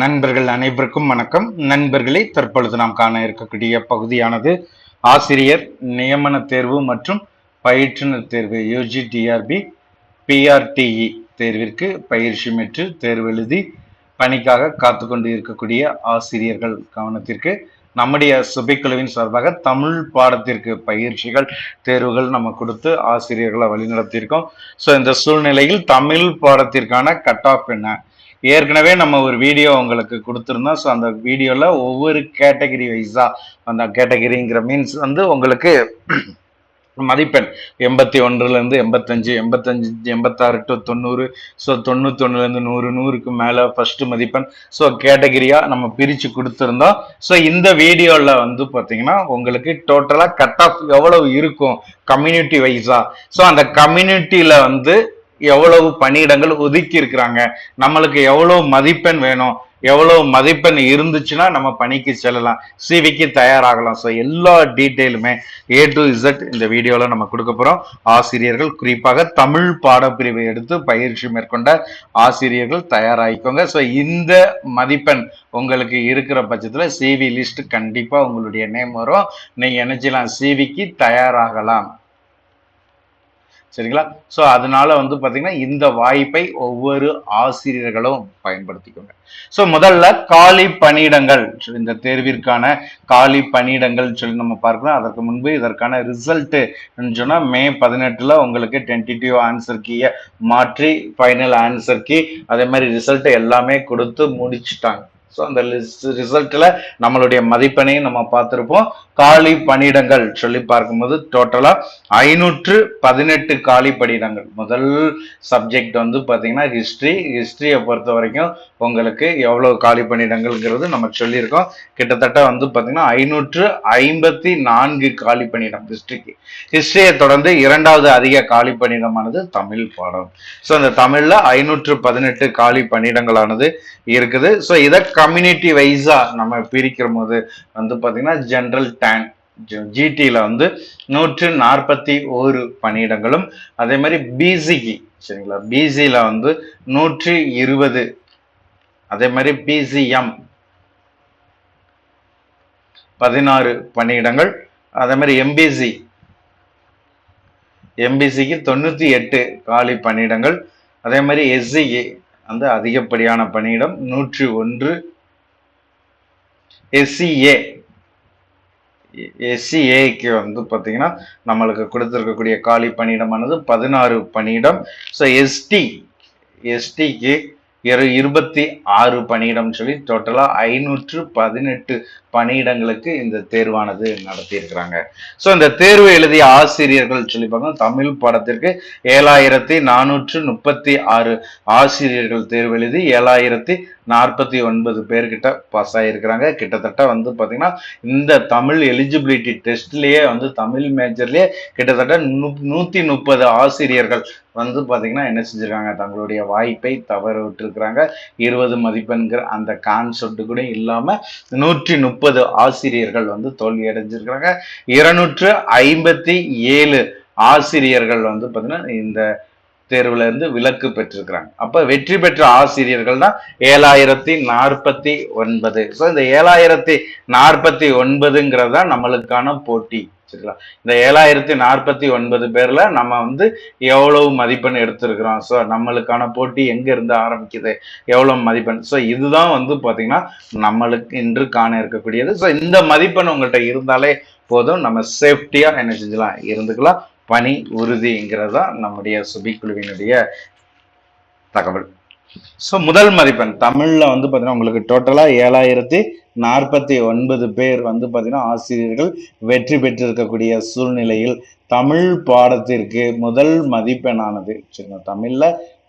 நண்பர்கள் அனைவருக்கும் வணக்கம். நண்பர்களே தற்பொழுது நாம் காண இருக்கக்கூடிய பகுதியானது ஆசிரியர் நியமன தேர்வு மற்றும் பயிற்றுனர் தேர்வு யூஜி டிஆர்பி பிஆர்டிஇ தேர்விற்கு பயிற்சி பெற்று தேர்வு எழுதி பணிக்காக காத்து கொண்டு இருக்கக்கூடிய ஆசிரியர்கள் கவனத்திற்கு நம்முடைய சுபைக்குழுவின் சார்பாக தமிழ் பாடத்திற்கு பயிற்சிகள் தேர்வுகள் நம்ம கொடுத்து ஆசிரியர்களை வழிநடத்தியிருக்கோம். ஸோ இந்த சூழ்நிலையில் தமிழ் பாடத்திற்கான கட் ஆஃப் என்ன? ஏற்கனவே நம்ம ஒரு வீடியோ உங்களுக்கு கொடுத்துருந்தோம். ஸோ அந்த வீடியோவில் ஒவ்வொரு கேட்டகரி வைஸாக அந்த கேட்டகரிங்கிற மீன்ஸ் வந்து உங்களுக்கு மதிப்பெண். எண்பத்தி ஒன்றுலேருந்து எண்பத்தஞ்சு எண்பத்தஞ்சு எண்பத்தாறு டு தொண்ணூறு. ஸோ தொண்ணூத்தொன்னுலேருந்து நூறு நூறுக்கு மேலே ஃபஸ்ட்டு மதிப்பெண். ஸோ கேட்டகரியாக நம்ம பிரித்து கொடுத்துருந்தோம். ஸோ இந்த வீடியோவில் வந்து பார்த்தீங்கன்னா உங்களுக்கு டோட்டலாக கட் ஆஃப் எவ்வளவு இருக்கும்? கம்யூனிட்டி வைஸாக ஸோ அந்த கம்யூனிட்டியில் வந்து எவ்வளவு பணியிடங்கள் ஒதுக்கி இருக்கிறாங்க நம்மளுக்கு எவ்வளவு மதிப்பெண் வேணும்? எவ்வளவு மதிப்பெண் இருந்துச்சுன்னா நம்ம பணிக்கு செல்லலாம். சிவிக்கு தயாராகலாம். ஸோ எல்லா டீட்டெயிலுமே ஏ டு இசட் இந்த வீடியோவில் நம்ம கொடுக்க போகிறோம் ஆசிரியர்கள் குறிப்பாக தமிழ் பாடப்பிரிவை எடுத்து பயிற்சி மேற்கொண்ட ஆசிரியர்கள் தயாராகிக்கோங்க. ஸோ இந்த மதிப்பெண் உங்களுக்கு இருக்கிற பட்சத்தில் சிவி லிஸ்ட் கண்டிப்பாக உங்களுடைய நேம் வரும். நீங்கள் நினைச்சலாம் சிவிக்கு தயாராகலாம். சரிங்களா? ஸோ அதனால வந்து பார்த்தீங்கன்னா இந்த வாய்ப்பை ஒவ்வொரு ஆசிரியர்களும் பயன்படுத்திக்கோங்க. ஸோ முதல்ல காலி பணியிடங்கள். இந்த தேர்விற்கான காலி பணியிடங்கள் சொல்லி நம்ம பார்க்கலாம். அதற்கு முன்பு இதற்கான ரிசல்ட்டு சொன்னால் மே பதினெட்டில் உங்களுக்கு டென்டிட்டிவ் ஆன்சர் கீயை மாற்றி ஃபைனல் ஆன்சர் கீ அதே மாதிரி ரிசல்ட் எல்லாமே கொடுத்து முடிச்சுட்டாங்க. ஸோ அந்த ரிசல்ட்டில் நம்மளுடைய மதிப்பெண்ணையும் நம்ம பார்த்துருப்போம். காலி பணியிடங்கள் சொல்லி பார்க்கும்போது டோட்டலாக ஐநூற்று பதினெட்டு காலி பணியிடங்கள். முதல் சப்ஜெக்ட் வந்து பார்த்தீங்கன்னா ஹிஸ்ட்ரி ஹிஸ்ட்ரியை பொறுத்த வரைக்கும் உங்களுக்கு எவ்வளோ காலி பணியிடங்கள்ங்கிறது நம்ம சொல்லியிருக்கோம். கிட்டத்தட்ட வந்து பார்த்தீங்கன்னா ஐநூற்று ஐம்பத்தி நான்கு காலி பணியிடம் ஹிஸ்ட்ரிக்கு ஹிஸ்ட்ரியை தொடர்ந்து இரண்டாவது அதிக காலி பணியிடமானது தமிழ் பாடம். ஸோ அந்த தமிழில் ஐநூற்று பதினெட்டு காலி பணியிடங்களானது இருக்குது. ஸோ இதை கம்யூனிட்டி வைஸா நம்ம பிரிக்கிற போது வந்து பார்த்தீங்கன்னா ஜென்ரல் டேன் ஜிடியில் வந்து நூற்று நாற்பத்தி ஒரு பணியிடங்களும் அதே மாதிரி பிசிக்கு சரிங்களா? பிசியில் வந்து நூற்றி இருபது அதே மாதிரி பிசிஎம் பதினாறு பணியிடங்கள் அதே மாதிரி எம்பிசி எம்பிசிக்கு தொண்ணூற்றி எட்டு காலி பணியிடங்கள் அதே மாதிரி எஸ்சிக்கு வந்து அதிகப்படியான பணியிடம் நூற்றி ஒன்று எஸ்சிஏ எஸ்சிஏக்கு வந்து பார்த்தீங்கன்னா நம்மளுக்கு கொடுத்துருக்கக்கூடிய காலி பணியிடமானது பதினாறு பணியிடம். ஸோ எஸ்டி எஸ்டிக்கு இரு இருபத்தி ஆறு பணியிடம் சொல்லி டோட்டலாக ஐநூற்று பதினெட்டு பணியிடங்களுக்கு இந்த தேர்வானது நடத்தியிருக்கிறாங்க. ஸோ இந்த தேர்வு எழுதிய ஆசிரியர்கள் சொல்லி பார்த்தோம் தமிழ் பாடத்திற்கு ஏழாயிரத்தி நானூற்று முப்பத்தி ஆறு ஆசிரியர்கள் தேர்வு எழுதி ஏழாயிரத்தி நாற்பத்தி ஒன்பது பேர்கிட்ட பாஸ் ஆகியிருக்கிறாங்க கிட்டத்தட்ட வந்து பார்த்தீங்கன்னா இந்த தமிழ் எலிஜிபிலிட்டி டெஸ்ட்லேயே வந்து தமிழ் மேஜர்லேயே கிட்டத்தட்ட நூ நூற்றி முப்பது ஆசிரியர்கள் வந்து பார்த்தீங்கன்னா என்ன செஞ்சுருக்காங்க? தங்களுடைய வாய்ப்பை தவற விட்டுருக்குறாங்க இருபது மதிப்பெண்கிற அந்த கான்செப்ட் கூட இல்லாமல் நூற்றி முப்பது ஆசிரியர்கள் வந்து தோல்வி அடைஞ்சிருக்கிறாங்க. இருநூற்று ஐம்பத்தி ஏழு ஆசிரியர்கள் வந்து பார்த்தீங்கன்னா இந்த தேர்வுல இருந்து விலக்கு பெற்றிருக்கிறாங்க. அப்ப வெற்றி பெற்ற ஆசிரியர்கள் தான் ஏழாயிரத்தி நாற்பத்தி ஒன்பது. ஸோ இந்த ஏழாயிரத்தி நாற்பத்தி ஒன்பதுங்கிறது தான் நம்மளுக்கான போட்டி. சரிங்களா? இந்த ஏழாயிரத்தி நாற்பத்தி ஒன்பது பேர்ல நம்ம வந்து எவ்வளவு மதிப்பெண் எடுத்திருக்கிறோம்? ஸோ நம்மளுக்கான போட்டி எங்க இருந்து ஆரம்பிக்குது? எவ்வளவு மதிப்பெண்? ஸோ இதுதான் வந்து பாத்தீங்கன்னா நம்மளுக்கு இன்று காண இருக்கக்கூடியது. ஸோ இந்த மதிப்பெண் உங்கள்கிட்ட இருந்தாலே போதும். நம்ம சேஃப்டியா என்ன செஞ்சலாம் இருந்துக்கலாம். பணி உறுதிங்கிறது தான் நம்முடைய சுபிக்குழுவினுடைய தகவல். ஸோ முதல் மதிப்பெண். தமிழில் வந்து பார்த்தீங்கன்னா உங்களுக்கு டோட்டலாக ஏழாயிரத்தி நாற்பத்தி ஒன்பது பேர் வந்து பார்த்தீங்கன்னா ஆசிரியர்கள் வெற்றி பெற்றிருக்கக்கூடிய சூழ்நிலையில் தமிழ் பாடத்திற்கு முதல் மதிப்பெண்ணானது. சரிங்களா? தமிழில்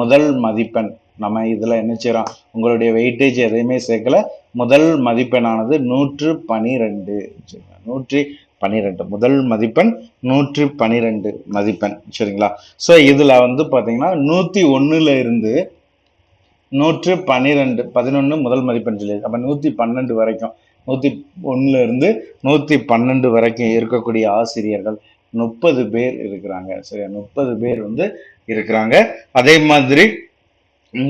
முதல் மதிப்பெண். நம்ம இதில் என்ன செய்கிறோம் உங்களுடைய வெயிட்டேஜ் எதையுமே சேர்க்கல. முதல் மதிப்பெண்ணானது நூற்று பனிரெண்டு. சரிங்களா? நூற்றி பன்னிரெண்டு. முதல் மதிப்பெண் நூற்றி பன்னிரெண்டு மதிப்பெண். சரிங்களா? ஸோ இதில் வந்து பார்த்தீங்கன்னா நூற்றி ஒன்றில் இருந்து நூற்று பன்னிரெண்டு பதினொன்று முதல் மதிப்பெண் சொல்லி அப்போ நூற்றி பன்னெண்டு வரைக்கும் நூற்றி ஒன்றில் இருந்து நூற்றி பன்னெண்டு வரைக்கும் இருக்கக்கூடிய ஆசிரியர்கள் முப்பது பேர் இருக்கிறாங்க. சரியா? முப்பது பேர் வந்து இருக்கிறாங்க. அதே மாதிரி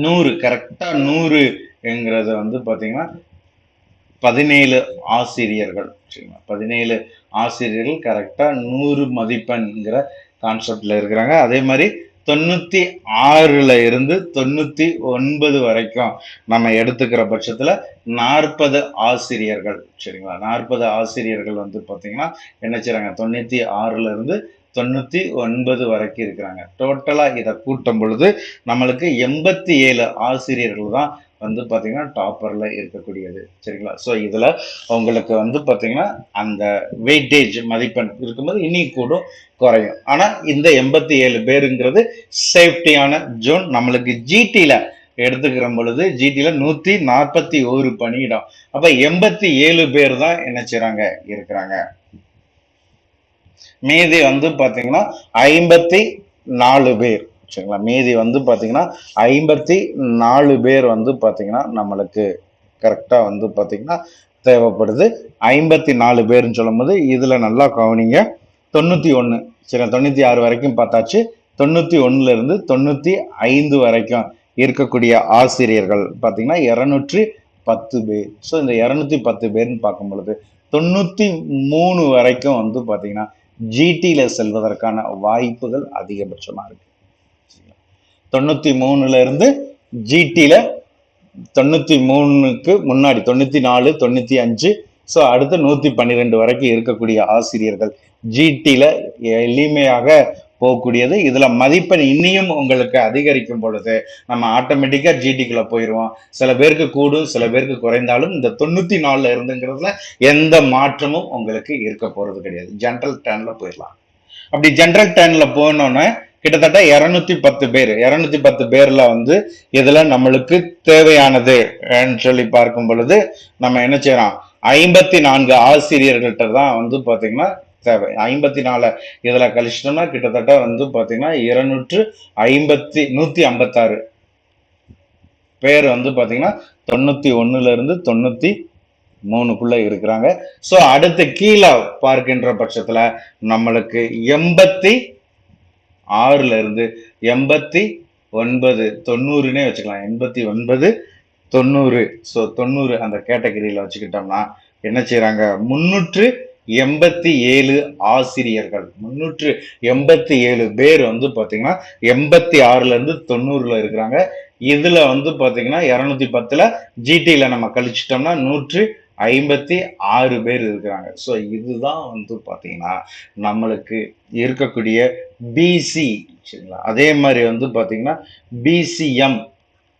நூறு கரெக்டாக நூறு வந்து பார்த்தீங்கன்னா பதினேழு ஆசிரியர்கள் சரிங்களா? பதினேழு ஆசிரியர்கள் கரெக்டாக நூறு மதிப்பெண்ங்கிற கான்செப்டில் இருக்கிறாங்க. அதே மாதிரி தொண்ணூற்றி ஆறில் இருந்து தொண்ணூற்றி ஒன்பது வரைக்கும் நம்ம எடுத்துக்கிற பட்சத்தில் நாற்பது ஆசிரியர்கள் சரிங்களா? நாற்பது ஆசிரியர்கள் வந்து பார்த்திங்கன்னா என்ன செய்கிறாங்க தொண்ணூற்றி ஆறில் இருந்து தொண்ணூற்றி ஒன்பது வரைக்கும் இருக்கிறாங்க. டோட்டலாக இதை கூட்டும் பொழுது நம்மளுக்கு எண்பத்தி ஏழு ஆசிரியர்கள் தான் வந்து பார்த்திங்கன்னா டாப்பரில் இருக்கக்கூடியது. சரிங்களா? ஸோ இதில் உங்களுக்கு வந்து பார்த்திங்கன்னா அந்த வெயிட்டேஜ் மதிப்பெண் இருக்கும்போது இனி கூடும் குறையும். ஆனால் இந்த எண்பத்தி ஏழு பேருங்கிறது சேஃப்டியான ஜோன் நம்மளுக்கு ஜிடியில் எடுத்துக்கிற பொழுது ஜிடியில் நூற்றி நாற்பத்தி ஒரு பணியிடம். அப்போ எண்பத்தி ஏழு பேர் தான் என்ன செய்கிறாங்க இருக்கிறாங்க. மீதி வந்து பார்த்தீங்கன்னா ஐம்பத்தி நாலு பேர். சரிங்களா? மீதி வந்து பார்த்தீங்கன்னா ஐம்பத்தி நாலு பேர் வந்து பார்த்தீங்கன்னா நம்மளுக்கு கரெக்டாக வந்து பார்த்தீங்கன்னா தேவைப்படுது. ஐம்பத்தி நாலு பேர்னு சொல்லும்போது இதில் நல்லா கவனிங்க. தொண்ணூற்றி ஒன்று சரி தொண்ணூற்றி ஆறு வரைக்கும் பார்த்தாச்சு. தொண்ணூற்றி ஒன்றுலேருந்து தொண்ணூற்றி ஐந்து வரைக்கும் இருக்கக்கூடிய ஆசிரியர்கள் பார்த்தீங்கன்னா இரநூற்றி பத்து பேர். ஸோ இந்த இரநூத்தி பத்து பேர்னு பார்க்கும் பொழுது தொண்ணூற்றி மூணு வரைக்கும் வந்து பார்த்தீங்கன்னா ஜிடியில் செல்வதற்கான வாய்ப்புகள் அதிகபட்சமாக இருக்கு. தொண்ணூற்றி மூணுல இருந்து தொண்ணூற்றி மூணுக்கு முன்னாடி தொண்ணூற்றி நாலு தொண்ணூற்றி அஞ்சு ஸோ அடுத்து நூற்றி பன்னிரெண்டு வரைக்கும் இருக்கக்கூடிய ஆசிரியர்கள் ஜிடியில் எளிமையாக போகக்கூடியது. இதில் மதிப்பெண் இன்னியும் உங்களுக்கு அதிகரிக்கும் பொழுது நம்ம ஆட்டோமேட்டிக்காக ஜிடிக்குள்ளே போயிடுவோம் சில பேருக்கு கூடும் சில பேருக்கு குறைந்தாலும் இந்த தொண்ணூற்றி நாலில் இருந்துங்கிறதுல எந்த மாற்றமும் உங்களுக்கு இருக்க போகிறது கிடையாது. ஜென்ரல் டேனில் போயிடலாம் அப்படி ஜென்ரல் டேனில் போனோன்னே கிட்டத்தட்ட இரநூத்தி பத்து பேர். இரநூத்தி பத்து பேர்ல வந்து இதுல நம்மளுக்கு தேவையானது சொல்லி பார்க்கும் பொழுது நம்ம என்ன செய்யறோம்? ஐம்பத்தி நான்கு ஆசிரியர்கள்ட்ட தான் வந்து பாத்தீங்கன்னா தேவை. ஐம்பத்தி நாலு இதுல கழிச்சிட்டோம்னா கிட்டத்தட்ட வந்து பாத்தீங்கன்னா இருநூற்று ஐம்பத்தி நூத்தி ஐம்பத்தாறு பேர் வந்து பாத்தீங்கன்னா தொண்ணூத்தி ஒண்ணுல இருந்து தொண்ணூத்தி மூணுக்குள்ள இருக்கிறாங்க. சோ அடுத்து கீழே பார்க்கின்ற பட்சத்துல நம்மளுக்கு எண்பத்தி ஆறுல இருந்து எண்பத்தி ஒன்பது தொண்ணூறுனே வச்சுக்கலாம். எண்பத்தி ஒன்பது தொண்ணூறு. ஸோ தொண்ணூறு அந்த கேட்டகரியில வச்சுக்கிட்டோம்னா என்ன செய்கிறாங்க முன்னூற்று எண்பத்தி ஏழு ஆசிரியர்கள். முன்னூற்று எண்பத்தி ஏழு பேர் வந்து பார்த்தீங்கன்னா எண்பத்தி ஆறுல இருந்து தொண்ணூறுல இருக்கிறாங்க. இதுல வந்து பார்த்தீங்கன்னா இரநூத்தி பத்துல ஜிடியில் நம்ம கழிச்சிட்டோம்னா நூற்று ஐம்பத்தி ஆறு பேர் இருக்கிறாங்க. ஸோ இதுதான் வந்து பார்த்தீங்கன்னா நம்மளுக்கு இருக்கக்கூடிய பிசி சரிங்களா? அதே மாதிரி வந்து பார்த்தீங்கன்னா பிசிஎம்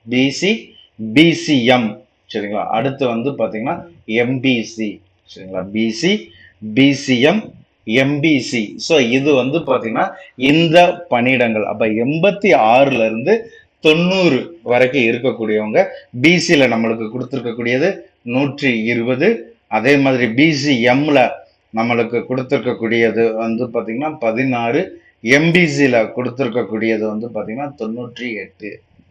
பிசி பிசிஎம் சரிங்களா? அடுத்து வந்து பார்த்தீங்கன்னா எம்பிசி சரிங்களா? பிசி பிசிஎம் எம்பிசி ஸோ இது வந்து பார்த்தீங்கன்னா இந்த பணியிடங்கள். அப்போ எண்பத்தி ஆறுலேருந்து தொண்ணூறு வரைக்கும் இருக்கக்கூடியவங்க பிசியில் நம்மளுக்கு கொடுத்துருக்கக்கூடியது நூற்றி இருபது. அதே மாதிரி பிசிஎம்மில் நம்மளுக்கு கொடுத்துருக்கக்கூடியது வந்து பார்த்திங்கன்னா பதினாறு. எம்பிசியில் கொடுத்துருக்கக்கூடியது வந்து பார்த்திங்கன்னா தொண்ணூற்றி எட்டு.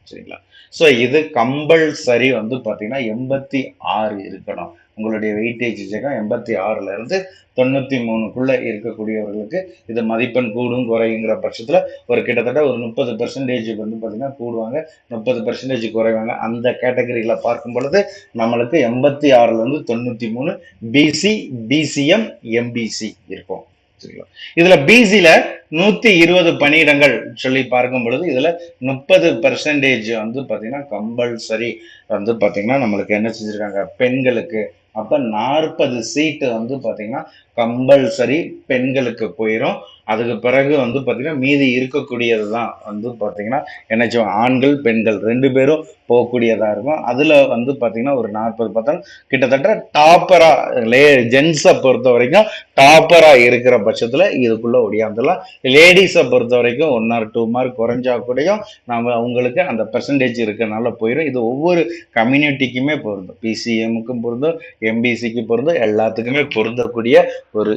சரிங்களா? ஸோ இது கம்பல்சரி வந்து பார்த்திங்கன்னா எண்பத்தி ஆறு இருக்கணும். உங்களுடைய வெயிட்டேஜ் ஜெகம் எண்பத்தி ஆறுலேருந்து தொண்ணூற்றி மூணுக்குள்ளே இருக்கக்கூடியவர்களுக்கு இது மதிப்பெண் கூடும் குறையுங்கிற பட்சத்தில் ஒரு கிட்டத்தட்ட ஒரு முப்பது பர்சன்டேஜுக்கு வந்து பார்த்திங்கன்னா கூடுவாங்க. முப்பது பர்சன்டேஜ் குறைவாங்க. அந்த கேட்டகரியில் பார்க்கும் பொழுது நம்மளுக்கு எண்பத்தி ஆறுலேருந்து தொண்ணூற்றி மூணு பிசி பிசிஎம் எம்பிசி இருக்கும். சரிங்களா? இதுல பிசியில் நூத்தி இருபது பணியிடங்கள் சொல்லி பார்க்கும் பொழுது இதுல முப்பது பெர்சன்டேஜ் வந்து பாத்தீங்கன்னா கம்பல்சரி வந்து பாத்தீங்கன்னா நம்மளுக்கு என்ன செஞ்சிருக்காங்க? பெண்களுக்கு அப்ப நாற்பது சீட்டு வந்து பாத்தீங்கன்னா கம்பல்சரி பெண்களுக்கு போயிடும் அதுக்கு பிறகு வந்து பார்த்திங்கன்னா மீதி இருக்கக்கூடியது தான் வந்து பார்த்திங்கன்னா என்ன செய்வோம் ஆண்கள் பெண்கள் ரெண்டு பேரும் போகக்கூடியதாக இருக்கும். அதில் வந்து பார்த்திங்கன்னா ஒரு நாற்பது பர்சன்ட் கிட்டத்தட்ட டாப்பராக லே ஜென்ஸை பொறுத்த வரைக்கும் டாப்பராக இருக்கிற பட்சத்தில் இதுக்குள்ளே ஒடியாந்துடலாம். லேடிஸை பொறுத்த வரைக்கும் ஒன் ஆர் டூ மார்க் குறைஞ்சா கூடயும் நம்ம அவங்களுக்கு அந்த பெர்சன்டேஜ் இருக்கனால போயிடும் இது ஒவ்வொரு கம்யூனிட்டிக்குமே பொருந்தும். பிசிஎம்முக்கும் பொருந்தும் எம்பிசிக்கு பொருந்தும் எல்லாத்துக்குமே பொருந்தக்கூடிய ஒரு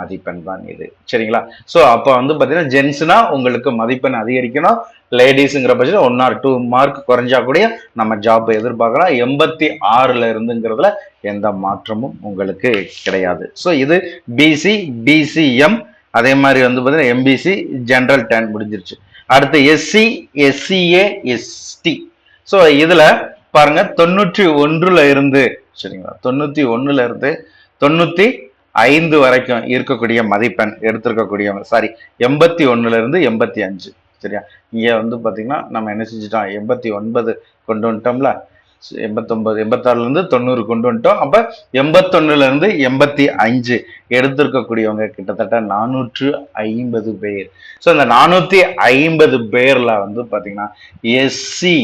மதிப்பெண் தான் இது. சரிங்களா? ஸோ அப்போ வந்து பார்த்தீங்கன்னா ஜென்ஸ்னா உங்களுக்கு மதிப்பெண் அதிகரிக்கணும். லேடிஸுங்கிற பட்சத்தில் ஒன் ஆர் டூ மார்க் குறைஞ்சா கூட நம்ம ஜாப் எதிர்பார்க்கலாம். எண்பத்தி ஆறில் இருந்துங்கிறதுல எந்த மாற்றமும் உங்களுக்கு கிடையாது. ஸோ இது பிசி பிசிஎம் அதே மாதிரி வந்து பார்த்தீங்கன்னா எம்பிசி ஜென்ரல் டேன் முடிஞ்சிருச்சு. அடுத்து எஸ்சி எஸ்சிஏ எஸ்டி ஸோ இதில் பாருங்க தொண்ணூற்றி ஒன்றில் இருந்து சரிங்களா? தொண்ணூற்றி ஒன்றில் இருந்து தொண்ணூற்றி ஐந்து வரைக்கும் இருக்கக்கூடிய மதிப்பெண் எடுத்திருக்கக்கூடியவங்க. சாரி எண்பத்தி ஒன்றுலேருந்து இருந்து எண்பத்தி அஞ்சு. சரியா? இங்க வந்து பாத்தீங்கன்னா நம்ம என்ன செஞ்சிட்டோம்? எண்பத்தி ஒன்பது கொண்டு வந்துட்டோம்ல. எண்பத்தொன்பது எண்பத்தாறுல இருந்து தொண்ணூறு கொண்டு வந்துட்டோம். அப்ப எண்பத்தொன்னுல இருந்து எண்பத்தி அஞ்சு எடுத்திருக்கக்கூடியவங்க கிட்டத்தட்ட நானூற்று ஐம்பது பேர். ஸோ இந்த நானூத்தி ஐம்பது பேர்ல வந்து பாத்தீங்கன்னா எஸ்சி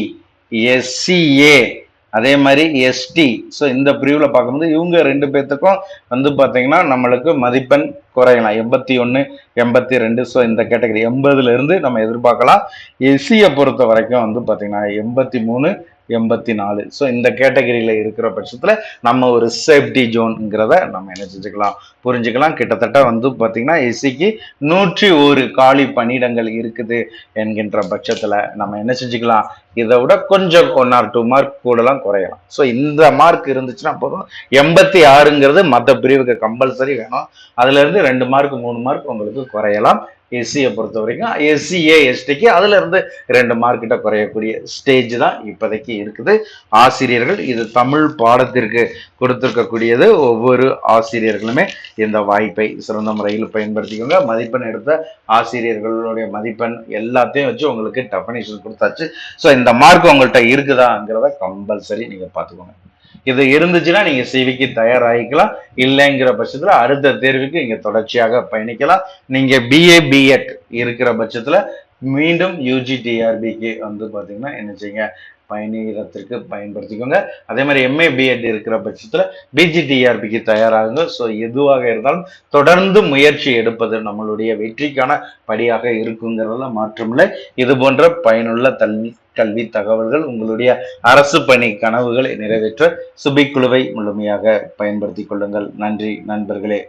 எஸ்சிஏ அதே மாதிரி எஸ்டி ஸோ இந்த பிரிவில் பார்க்கும்போது இவங்க ரெண்டு பேர்த்துக்கும் வந்து பார்த்தீங்கன்னா நம்மளுக்கு மதிப்பெண் குறையலாம் எண்பத்தி ஒன்று எண்பத்தி ரெண்டு ஸோ இந்த கேட்டகரி எண்பதுலேருந்து நம்ம எதிர்பார்க்கலாம். எஸ்சியை பொறுத்த வரைக்கும் வந்து பார்த்தீங்கன்னா எண்பத்தி மூணு எண்பத்தி நாலு. ஸோ இந்த கேட்டகரியில் இருக்கிற பட்சத்தில் நம்ம ஒரு சேஃப்டி ஜோன்ங்கிறத நம்ம என்ன செஞ்சுக்கலாம்? புரிஞ்சுக்கலாம். கிட்டத்தட்ட வந்து பார்த்திங்கன்னா எஸ்சிக்கு நூற்றி ஒரு காலி பணியிடங்கள் இருக்குது என்கின்ற பட்சத்தில் நம்ம என்ன செஞ்சுக்கலாம்? இதை விட கொஞ்சம் ஒன் ஆர் டூ மார்க் கூடலாம் குறையலாம். ஸோ இந்த மார்க் இருந்துச்சுன்னா போதும். எண்பத்தி ஆறுங்கிறது மற்ற பிரிவுக்கு கம்பல்சரி வேணும். அதுலேருந்து ரெண்டு மார்க் மூணு மார்க் உங்களுக்கு குறையலாம். எஸ்சியை பொறுத்த வரைக்கும் எஸ்சிஏ எஸ்டிக்கு அதுல இருந்து ரெண்டு மார்க்கிட்ட குறையக்கூடிய ஸ்டேஜ் தான் இப்போதைக்கு இருக்குது. ஆசிரியர்கள் இது தமிழ் பாடத்திற்கு கொடுத்துருக்கக்கூடியது. ஒவ்வொரு ஆசிரியர்களுமே இந்த வாய்ப்பை சிறந்த முறையில் பயன்படுத்திக்கோங்க. மதிப்பெண் எடுத்த ஆசிரியர்களுடைய மதிப்பெண் எல்லாத்தையும் வச்சு உங்களுக்கு டெஃபனேஷன் கொடுத்தாச்சு. ஸோ இந்த மார்க் உங்கள்கிட்ட இருக்குதாங்கிறத கம்பல்சரி நீங்கள் பார்த்துக்கோங்க. இது இருந்துச்சுன்னா நீங்க சிவிக்கு தயாராகிக்கலாம். இல்லைங்கிற பட்சத்துல அடுத்த தேர்வுக்கு இங்க தொடர்ச்சியாக பயணிக்கலாம். நீங்க பிஏ பிஎட் இருக்கிற பட்சத்துல மீண்டும் யூஜி டிஆர்பிக்கு வந்து பாத்தீங்கன்னா என்ன செய்யுங்க? பயணிடத்திற்கு பயன்படுத்திக்கோங்க. அதே மாதிரி எம்ஏ பிஎட் இருக்கிற பட்சத்தில் பிஜிடிஆர்பிக்கு தயாராகுங்க. ஸோ எதுவாக இருந்தாலும் தொடர்ந்து முயற்சி எடுப்பது நம்மளுடைய வெற்றிக்கான படியாக இருக்குங்கிறதுல மாற்றமில்லை இது போன்ற பயனுள்ள தல்வி கல்வி தகவல்கள் உங்களுடைய அரசு பணி கனவுகளை நிறைவேற்ற சுபிக்குழுவை முழுமையாக பயன்படுத்திக் கொள்ளுங்கள். நன்றி நண்பர்களே.